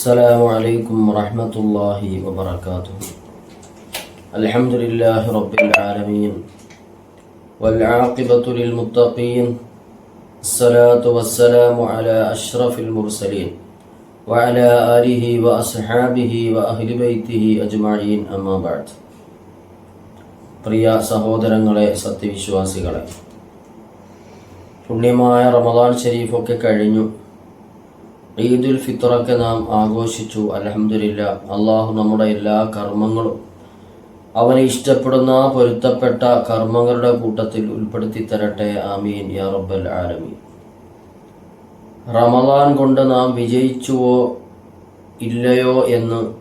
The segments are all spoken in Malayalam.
السلام عليكم ورحمة الله وبركاته الحمد لله رب العالمين والعاقبة للمتقين الصلاة والسلام على أشرف المرسلين وعلى آله وأصحابه وأهل بيته أجمعين أما بعد പ്രിയ സഹോദരങ്ങളെ സത്യവിശ്വാസികളെ പുണ്യമായ റമദാൻ ഷരീഫൊക്കെ കഴിഞ്ഞു ഈദുൽ ഫിത്തറൊക്കെ നാം ആഘോഷിച്ചു. അലഹമില്ല അള്ളാഹു നമ്മുടെ എല്ലാ കർമ്മങ്ങളും അവന് ഇഷ്ടപ്പെടുന്ന പൊരുത്തപ്പെട്ട കർമ്മങ്ങളുടെ കൂട്ടത്തിൽ ഉൾപ്പെടുത്തി തരട്ടെ ആമീൻ. യാ റബ്ബൽ ആലമീൻ. റമദാൻ കൊണ്ട് നാം വിജയിച്ചുവോ ഇല്ലയോ എന്ന്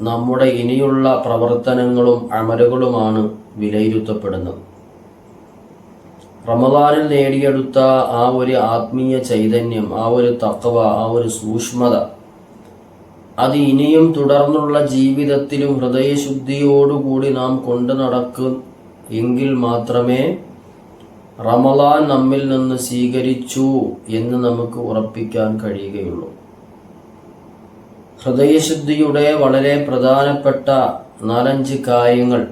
നമ്മുടെ ഇനിയുള്ള പ്രവർത്തനങ്ങളും അമലുകളുമാണ് വിലയിരുത്തപ്പെടുന്നത്. റമദാനിൽ നേടിയെടുത്ത ആ ഒരു ആത്മീയ ചൈതന്യം ആ ഒരു തക്കവ ആ ഒരു സൂക്ഷ്മത അത് ഇനിയും തുടർന്നുള്ള ജീവിതത്തിലും ഹൃദയശുദ്ധിയോടുകൂടി നാം കൊണ്ടു നടക്കും എങ്കിൽ മാത്രമേ റമദാൻ നമ്മിൽ നിന്ന് സ്വീകരിച്ചു എന്ന് നമുക്ക് ഉറപ്പിക്കാൻ കഴിയുകയുള്ളൂ. ഹൃദയശുദ്ധിയുടെ വളരെ പ്രധാനപ്പെട്ട നാലഞ്ച് കാര്യങ്ങൾ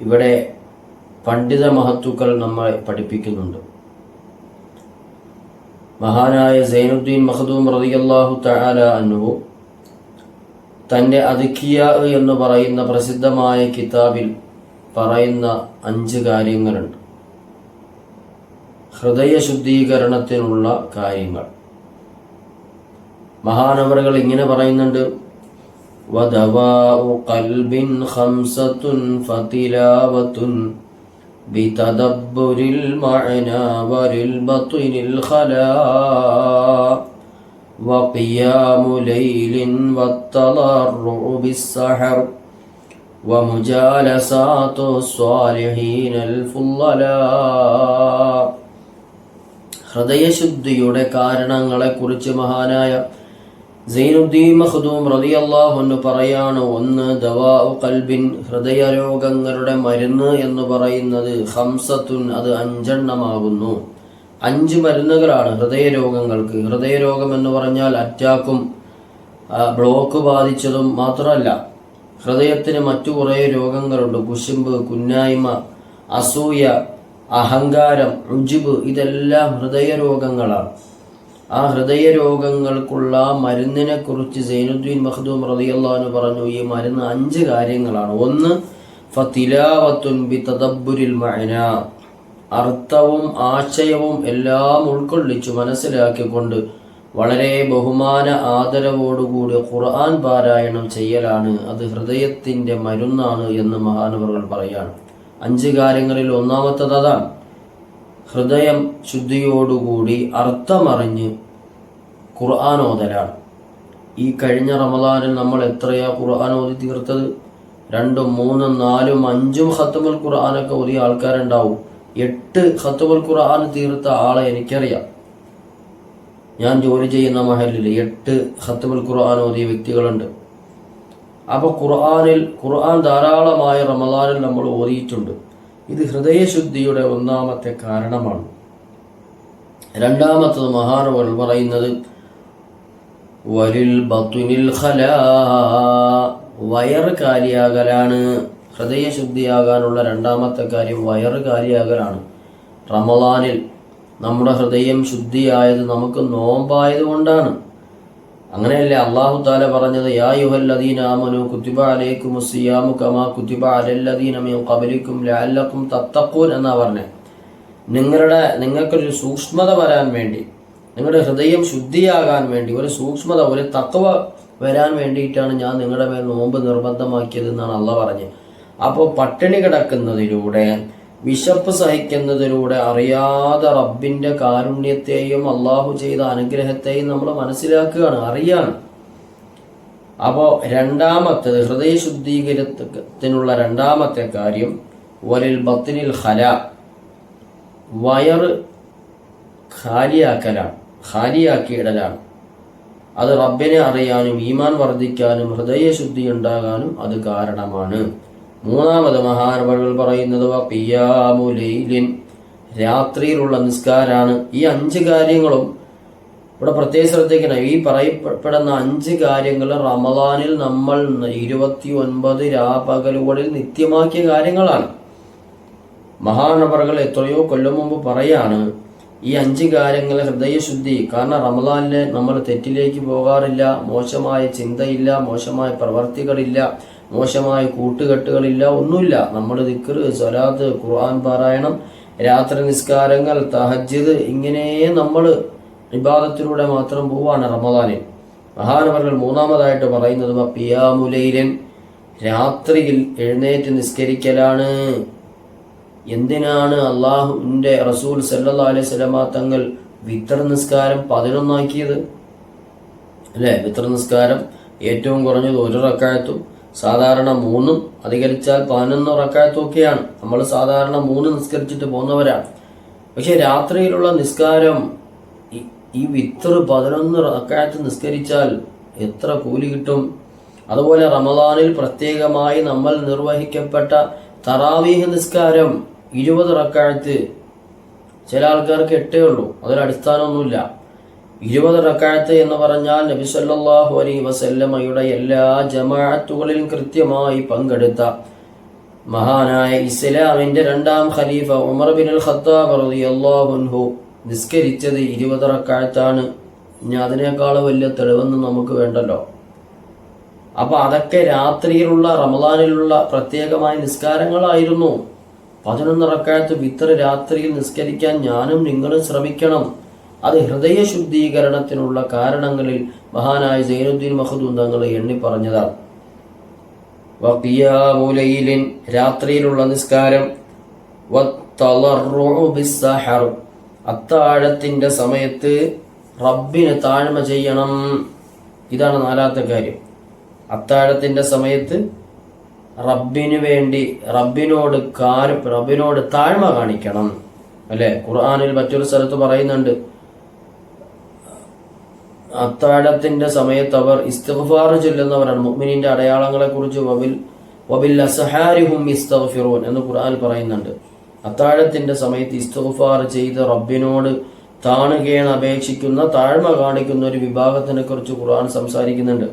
ഇവിടെ പണ്ഡിത മഹത്തുക്കൾ നമ്മളെ പഠിപ്പിക്കുന്നുണ്ട്. മഹാനായ സൈനുദ്ദീൻ മഹദൂം റതിയല്ലാഹു തആല അനു തന്റെ അതുക്കിയ എന്ന് പറയുന്ന പ്രസിദ്ധമായ കിതാബിൽ പറയുന്ന അഞ്ച് കാര്യങ്ങളുണ്ട്. ഹൃദയ ശുദ്ധീകരണത്തിനുള്ള കാര്യങ്ങൾ. മഹാനവറുകൾ ഇങ്ങനെ പറയുന്നുണ്ട് വദവാ ഖൽബിൻ ഖംസത്തുൻ ഫതിലാവത്തുൻ بتدبر المعنى وللبطن الخلاء وقيام ليل والتضرع بالسحر ومجالسات الصالحين الفضلاء ഹൃദയശുദ്ധിയുടെ കാരണങ്ങളെക്കുറിച്ച് മഹാനായ സൈനുദ്ദീൻ റളിയല്ലാഹു അൻഹു പറയാണ് ഒന്ന് ദവാഉ കൽബിൻ ഹൃദയരോഗങ്ങളുടെ മരുന്ന് എന്ന് പറയുന്നത് ഹംസത്തുൻ അത് അഞ്ചെണ്ണമാകുന്നു. അഞ്ച് മരുന്നുകളാണ് ഹൃദയരോഗങ്ങൾക്ക്. ഹൃദയരോഗം എന്ന് പറഞ്ഞാൽ അറ്റാക്കും ബ്ലോക്ക് ബാധിച്ചതും മാത്രമല്ല ഹൃദയത്തിന് മറ്റു കുറേ രോഗങ്ങളുണ്ട്. കുശുമ്പ് കുന്നായ്മ അസൂയ അഹങ്കാരം രുചിബ് ഇതെല്ലാം ഹൃദയരോഗങ്ങളാണ്. ആ ഹൃദയരോഗങ്ങൾക്കുള്ള മരുന്നിനെ കുറിച്ച് സൈനുദ്ദീൻ മഖ്ദൂം റതിയല്ലാന്ന് പറഞ്ഞു ഈ മരുന്ന് അഞ്ച് കാര്യങ്ങളാണ്. ഒന്ന് ഫതിലാവത്തുൻ ബി അർത്ഥവും ആശയവും എല്ലാം ഉൾക്കൊള്ളിച്ചു മനസ്സിലാക്കിക്കൊണ്ട് വളരെ ബഹുമാന ആദരവോടുകൂടി ഖുർആൻ പാരായണം ചെയ്യലാണ്. അത് ഹൃദയത്തിന്റെ മരുന്നാണ് എന്ന് മഹാനവറുകൾ പറയാണ്. അഞ്ച് കാര്യങ്ങളിൽ ഒന്നാമത്തത് അതാണ്. ഹൃദയം ശുദ്ധിയോടുകൂടി അർത്ഥമറിഞ്ഞ് ഖുർആൻ ഓതലാണ്. ഈ കഴിഞ്ഞ റമദാനിൽ നമ്മൾ എത്രയാ ഖുർആൻ ഓതി തീർത്തത്? രണ്ടും മൂന്നും നാലും അഞ്ചും ഹത്തുമൽ ഖുർആാനൊക്കെ ഓതിയ ആൾക്കാരുണ്ടാവും. എട്ട് ഹത്തുമൽ ഖുർആൻ തീർത്ത ആളെ എനിക്കറിയാം. ഞാൻ ജോലി ചെയ്യുന്ന മഹലിൽ എട്ട് ഹത്തുമൽ ഖുർആൻ ഓതിയ വ്യക്തികളുണ്ട്. അപ്പോൾ ഖുർആനിൽ ഖുർആൻ ധാരാളമായ റമദാനിൽ നമ്മൾ ഓതിയിട്ടുണ്ട്. ഇത് ഹൃദയശുദ്ധിയുടെ ഒന്നാമത്തെ കാരണമാണ്. രണ്ടാമത്തത് മഹാറുകൾ പറയുന്നത് വരിൽ ബത്തുനിൽ ഖല വയറ് കാലിയാകലാണ്. ഹൃദയശുദ്ധിയാകാനുള്ള രണ്ടാമത്തെ കാര്യം വയർ കാലിയാകലാണ്. റമദാനിൽ നമ്മുടെ ഹൃദയം ശുദ്ധിയായത് നമുക്ക് നോമ്പായത് കൊണ്ടാണ്. അങ്ങനെയല്ലേ അള്ളാഹു താല പറഞ്ഞത് യാ കുത്തിബ അലൈക്കും കമാ അലല്ലദീന പറഞ്ഞത് നിങ്ങളുടെ നിങ്ങൾക്കൊരു സൂക്ഷ്മത വരാൻ വേണ്ടി നിങ്ങളുടെ ഹൃദയം ശുദ്ധിയാകാൻ വേണ്ടി ഒരു സൂക്ഷ്മത ഒരു തത്വ വരാൻ വേണ്ടിയിട്ടാണ് ഞാൻ നിങ്ങളുടെ മേൽ നോമ്പ് നിർബന്ധമാക്കിയത് എന്നാണ് അള്ള പറഞ്ഞത് അപ്പോൾ പട്ടിണി കിടക്കുന്നതിലൂടെ വിശപ്പ് സഹിക്കുന്നതിലൂടെ അറിയാതെ റബ്ബിന്റെ കാരുണ്യത്തെയും അള്ളാഹു ചെയ്ത അനുഗ്രഹത്തെയും നമ്മൾ മനസ്സിലാക്കുകയാണ് അറിയാണ്. അപ്പോൾ രണ്ടാമത്തെ ഹൃദയ ശുദ്ധീകരണത്തിനുള്ള രണ്ടാമത്തെ കാര്യം വലിൽ ബത്തിനിൽ ഹല വയറ് ഖാലിയാക്കലാണ് ഖാലിയാക്കിയിടലാണ്. അത് റബ്ബിനെ അറിയാനും ഈമാൻ വർദ്ധിക്കാനും ഹൃദയശുദ്ധി ഉണ്ടാകാനും അത് കാരണമാണ്. മൂന്നാമത് മഹാനവകൾ പറയുന്നത് രാത്രിയിലുള്ള നിസ്കാരാണ്. ഈ അഞ്ച് കാര്യങ്ങളും ഇവിടെ പ്രത്യേക ശ്രദ്ധിക്കണം. ഈ പറയപ്പെടുന്ന അഞ്ച് കാര്യങ്ങൾ റമദാനിൽ നമ്മൾ ഇരുപത്തി ഒൻപത് രാപകലുകളിൽ നിത്യമാക്കിയ കാര്യങ്ങളാണ്. മഹാനവറുകൾ എത്രയോ കൊല്ലം മുമ്പ് പറയാണ് ഈ അഞ്ച് കാര്യങ്ങൾ ഹൃദയശുദ്ധി. കാരണം റമദാനിലെ നമ്മൾ തെറ്റിലേക്ക് പോകാറില്ല മോശമായ ചിന്തയില്ല മോശമായ പ്രവർത്തികളില്ല. മോശമായ കൂട്ടുകെട്ടുകളില്ല ഒന്നുമില്ല. നമ്മൾ ദിക്ർ സ്വലാത്ത് ഖുർആൻ പാരായണം രാത്രി നിസ്കാരങ്ങൾ തഹജ്ജിദ് ഇങ്ങനെ നമ്മൾ വിവാദത്തിലൂടെ മാത്രം പോവാണ് റമദാനിൽ. മഹാനവറുകൾ മൂന്നാമതായിട്ട് പറയുന്നത് പിയാമുലൈലൻ രാത്രിയിൽ എഴുന്നേറ്റ് നിസ്കരിക്കലാണ്. എന്തിനാണ് അള്ളാഹുവിന്റെ റസൂൽ സല്ലാ അലൈഹി സ്വലമാ തങ്ങൾ വിത്ര നിസ്കാരം പതിനൊന്നാക്കിയത്? അല്ലേ? വിത്ര നിസ്കാരം ഏറ്റവും കുറഞ്ഞത് ഒരു റക്കായത്തും സാധാരണ മൂന്നും അധികരിച്ചാൽ പതിനൊന്ന് റക്കായത്തൊക്കെയാണ് നമ്മൾ സാധാരണ മൂന്ന് നിസ്കരിച്ചിട്ട് പോകുന്നവരാണ്. പക്ഷെ രാത്രിയിലുള്ള നിസ്കാരം ഈ- വിത്തർ പതിനൊന്ന് റക്കായത്ത് നിസ്കരിച്ചാൽ എത്ര കൂലി കിട്ടും? അതുപോലെ റമദാനിൽ പ്രത്യേകമായി നമ്മൾ നിർവഹിക്കപ്പെട്ട തറാവീഹ് നിസ്കാരം ഇരുപത് റക്കായത്ത് ചില ആൾക്കാർക്ക് എട്ടേ ഉള്ളൂ. അതൊരു അടിസ്ഥാനമൊന്നുമില്ല. ഇരുപത് റക്കാഴത്ത് എന്ന് പറഞ്ഞാൽ നബി സല്ലാഹു അലൈ വസല്ലമ്മയുടെ എല്ലാ ജമാഅത്തുകളിലും കൃത്യമായി പങ്കെടുത്ത മഹാനായ ഇസ്ലാമിന്റെ രണ്ടാം ഖലീഫ ഉമർ ബിൻ അൽ ഖത്താബ് റളിയല്ലാഹു അൻഹു നിസ്കരിച്ചത് ഇരുപത് റക്കാഴത്താണ് ഇനി അതിനേക്കാൾ വലിയ തെളിവൊന്നും നമുക്ക് വേണ്ടല്ലോ. അപ്പൊ അതൊക്കെ രാത്രിയിലുള്ള റമദാനിലുള്ള പ്രത്യേകമായ നിസ്കാരങ്ങളായിരുന്നു. പതിനൊന്ന് റക്കായത്ത് വിത്തർ രാത്രിയിൽ നിസ്കരിക്കാൻ ഞാനും നിങ്ങളും ശ്രമിക്കണം. അത് ഹൃദയ ശുദ്ധീകരണത്തിനുള്ള കാരണങ്ങളിൽ മഹാനായ സൈനുദ്ദീൻ മഹദൂൻ തങ്ങൾ എണ്ണി പറഞ്ഞതാണ് വക്കിയാമുലയിലിൻ രാത്രിയിലുള്ള നിസ്കാരം. അത്താഴത്തിന്റെ സമയത്ത് റബ്ബിന് താഴ്മ ചെയ്യണം. ഇതാണ് നാലാമത്തെ കാര്യം. അത്താഴത്തിന്റെ സമയത്ത് റബ്ബിന് വേണ്ടി റബ്ബിനോട് കാര് റബ്ബിനോട് താഴ്മ കാണിക്കണം. അല്ലെ? ഖുർആാനിൽ മറ്റൊരു സ്ഥലത്ത് പറയുന്നുണ്ട്. അത്താഴത്തിന്റെ സമയത്ത് അവർ ഇസ്തഫാർ ചൊല്ലുന്നവരാണ്. മുഅ്മിനിന്റെ അടയാളങ്ങളെ കുറിച്ച് വബിൽ വബിൽ എന്ന് ഖുർആൻ പറയുന്നുണ്ട്. അത്താഴത്തിന്റെ സമയത്ത് ഇസ്തഫാർ ചെയ്ത് റബ്ബിനോട് താണുകയാണ് അപേക്ഷിക്കുന്ന താഴ്മ കാണിക്കുന്ന ഒരു വിഭാഗത്തിനെ കുറിച്ച് ഖുർആൻ സംസാരിക്കുന്നുണ്ട്.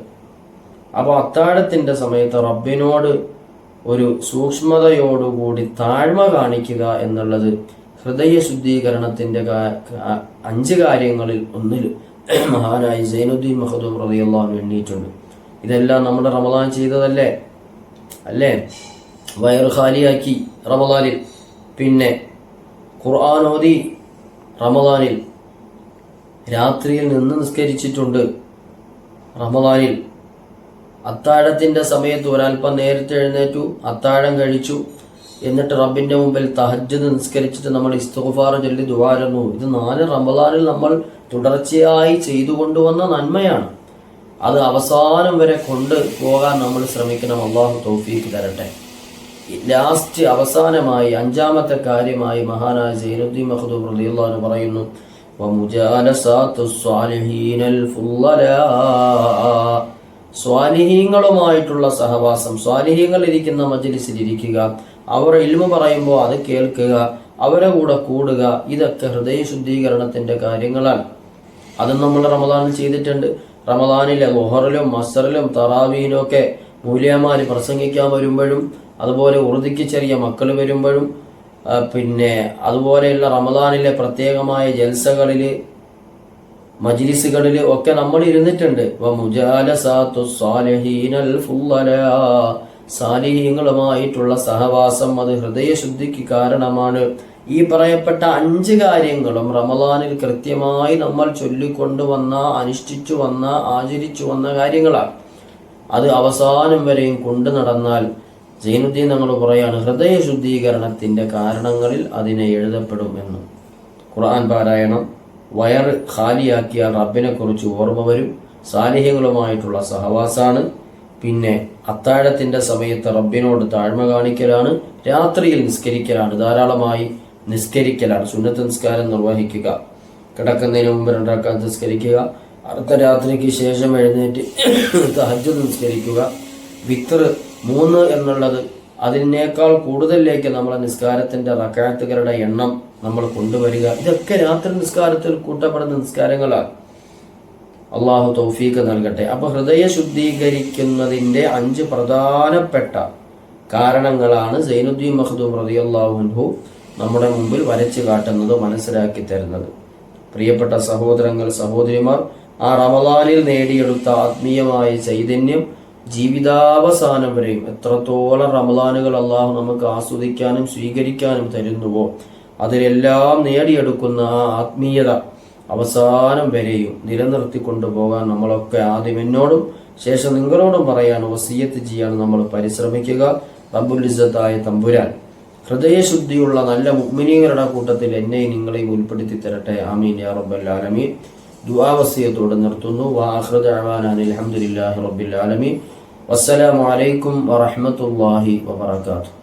അപ്പോൾ അത്താഴത്തിന്റെ സമയത്ത് റബ്ബിനോട് ഒരു സൂക്ഷ്മതയോടുകൂടി താഴ്മ കാണിക്കുക എന്നുള്ളത് ഹൃദയ ശുദ്ധീകരണത്തിന്റെ അഞ്ച് കാര്യങ്ങളിൽ ഒന്നിൽ മഹാനായി സൈനുദ്ദീൻ മഹദൂം റളിയല്ലാഹു എണ്ണീയിട്ടുണ്ട്. ഇതെല്ലാം നമ്മുടെ റമദാൻ ചെയ്തതല്ലേ? അല്ലേ? വയറ് ഖാലിയാക്കി റമദാനിൽ പിന്നെ ഖുർആൻ ഓതി റമദാനിൽ രാത്രിയിൽ നിന്ന് നിസ്കരിച്ചിട്ടുണ്ട് റമദാനിൽ. അത്താഴത്തിന്റെ സമയത്ത് ഒരല്പം നേരത്തെ എഴുന്നേറ്റു അത്താഴം കഴിച്ചു എന്നിട്ട് റബ്ബിന്റെ മുമ്പിൽ തഹജ്ജുദ് നിസ്കരിച്ചിട്ട് നമ്മൾ ഇസ്തുഫാർ ചൊല്ലി ദുവാരുന്നു ഇത് നാല് റമദാനിൽ നമ്മൾ തുടർച്ചയായി ചെയ്തു കൊണ്ടുവന്ന നന്മയാണ്. അത് അവസാനം വരെ കൊണ്ട് പോകാൻ നമ്മൾ ശ്രമിക്കണം. അള്ളാഹു തൗഫീഖ് തരട്ടെ. ലാസ്റ്റ് അവസാനമായി അഞ്ചാമത്തെ കാര്യമായി മഹാനായ സൈനുദ്ദീൻ മഹദൂബ് റളിയല്ലാഹു പറയുന്നു വമുജാലസാത്തു സ്വാലിഹീനൽ ഫുള്ളലാ സ്വാലിഹീങ്ങളുമായിട്ടുള്ള സഹവാസം സ്വാലിഹീങ്ങൾ ഇരിക്കുന്ന മജ്ലിസിൽ ഇരിക്കുക അവർ ഇൽമ പറയുമ്പോൾ അത് കേൾക്കുക അവരെ കൂടെ കൂടുക ഇതൊക്കെ ഹൃദയ ശുദ്ധീകരണത്തിന്റെ കാര്യങ്ങളാണ്. അതും നമ്മൾ റമദാനിൽ ചെയ്തിട്ടുണ്ട്. റമദാനിലെ ലൊഹറിലും മസറിലും തറാവിയിലും ഒക്കെ മൂല്യമാര് പ്രസംഗിക്കാൻ വരുമ്പോഴും അതുപോലെ ഉറുദിക്ക് ചെറിയ മക്കൾ വരുമ്പോഴും പിന്നെ അതുപോലെയുള്ള റമദാനിലെ പ്രത്യേകമായ ജൽസകളിൽ മജ്ലിസുകളിൽ ഒക്കെ നമ്മൾ ഇരുന്നിട്ടുണ്ട്. സാലിഹീങ്ങളുമായിട്ടുള്ള സഹവാസം അത് ഹൃദയശുദ്ധിക്ക് കാരണമാണ്. ഈ പറയപ്പെട്ട അഞ്ച് കാര്യങ്ങളും റമദാനിൽ കൃത്യമായി നമ്മൾ ചൊല്ലിക്കൊണ്ടുവന്ന അനുഷ്ഠിച്ചു വന്ന ആചരിച്ചു വന്ന കാര്യങ്ങളാണ്. അത് അവസാനം വരെയും കൊണ്ടു നടന്നാൽ ജൈനുദ്ദീൻ നമ്മൾ പറയാണ് ഹൃദയ ശുദ്ധീകരണത്തിന്റെ കാരണങ്ങളിൽ അതിനെ എഴുതപ്പെടും എന്ന്. ഖുർആൻ പാരായണം. വയറ് ഖാലിയാക്കിയാൽ റബ്ബിനെ കുറിച്ച് ഓർമ്മ വരും. സാലിഹ്യങ്ങളുമായിട്ടുള്ള സഹവാസാണ്. പിന്നെ അത്താഴത്തിന്റെ സമയത്ത് റബ്ബിനോട് താഴ്മ കാണിക്കലാണ്. രാത്രിയിൽ നിസ്കരിക്കലാണ്. ധാരാളമായി നിസ്കരിക്കലാണ്. സുന്നത്ത് നിസ്കാരം നിർവഹിക്കുക. കിടക്കുന്നതിന് മുമ്പ് രണ്ടാക്കാൻ നിസ്കരിക്കുക. അടുത്ത രാത്രിക്ക് ശേഷം എഴുന്നേറ്റ് തഹജ്ജുദ് നിസ്കരിക്കുക. വിത്തർ മൂന്ന് എന്നുള്ളത് അതിനേക്കാൾ കൂടുതലേക്ക് നമ്മളെ നിസ്കാരത്തിന്റെ റക്കാത്തുകളുടെ എണ്ണം നമ്മൾ കൊണ്ടുവരിക. ഇതൊക്കെ രാത്രി നിസ്കാരത്തിൽ കൂട്ടപ്പെടുന്ന നിസ്കാരങ്ങളാണ്. അള്ളാഹു തൗഫീക്ക് നൽകട്ടെ. അപ്പൊ ഹൃദയ ശുദ്ധീകരിക്കുന്നതിന്റെ അഞ്ച് പ്രധാനപ്പെട്ട കാരണങ്ങളാണ് സൈനുദ്ദീൻ മഖ്ദൂം റളിയല്ലാഹു നമ്മുടെ മുമ്പിൽ വരച്ചു കാട്ടുന്നത് മനസ്സിലാക്കി തരുന്നത്. പ്രിയപ്പെട്ട സഹോദരങ്ങൾ സഹോദരിമാർ ആ റമദാനിൽ നേടിയെടുത്ത ആത്മീയമായ ചൈതന്യം ജീവിതാവസാനം വരെയും എത്രത്തോളം റമദാനുകൾ അള്ളാഹു നമുക്ക് ആസ്വദിക്കാനും സ്വീകരിക്കാനും തരുന്നുവോ അതിലെല്ലാം നേടിയെടുക്കുന്ന ആ ആത്മീയത അവസാനം വരെയും നിലനിർത്തിക്കൊണ്ടു പോകാൻ നമ്മളൊക്കെ ആദ്യം എന്നോടും ശേഷം നിങ്ങളോടും പറയാൻ വസീയത്ത് ചെയ്യാൻ നമ്മൾ പരിശ്രമിക്കുക. റബ്ബുൽ ഇസ്സത്തായ തമ്പുരാൻ ഹൃദയശുദ്ധിയുള്ള നല്ല മുഗ്മിനീകരുടെ കൂട്ടത്തിൽ എന്നെയും നിങ്ങളെയും ഉൾപ്പെടുത്തി തരട്ടെ ആമീൻ യാ റബ്ബൽ ആലമീൻ. ദുആവസിയത്തോടെ നിർത്തുന്നു. വാഹൃദ അലഹമുല്ലാഹി റബ്ബിൽ ആലമീൻ. വസ്സലാമു അലൈക്കും വറഹ്മത്തുള്ളാഹി വബറകാതുഹു.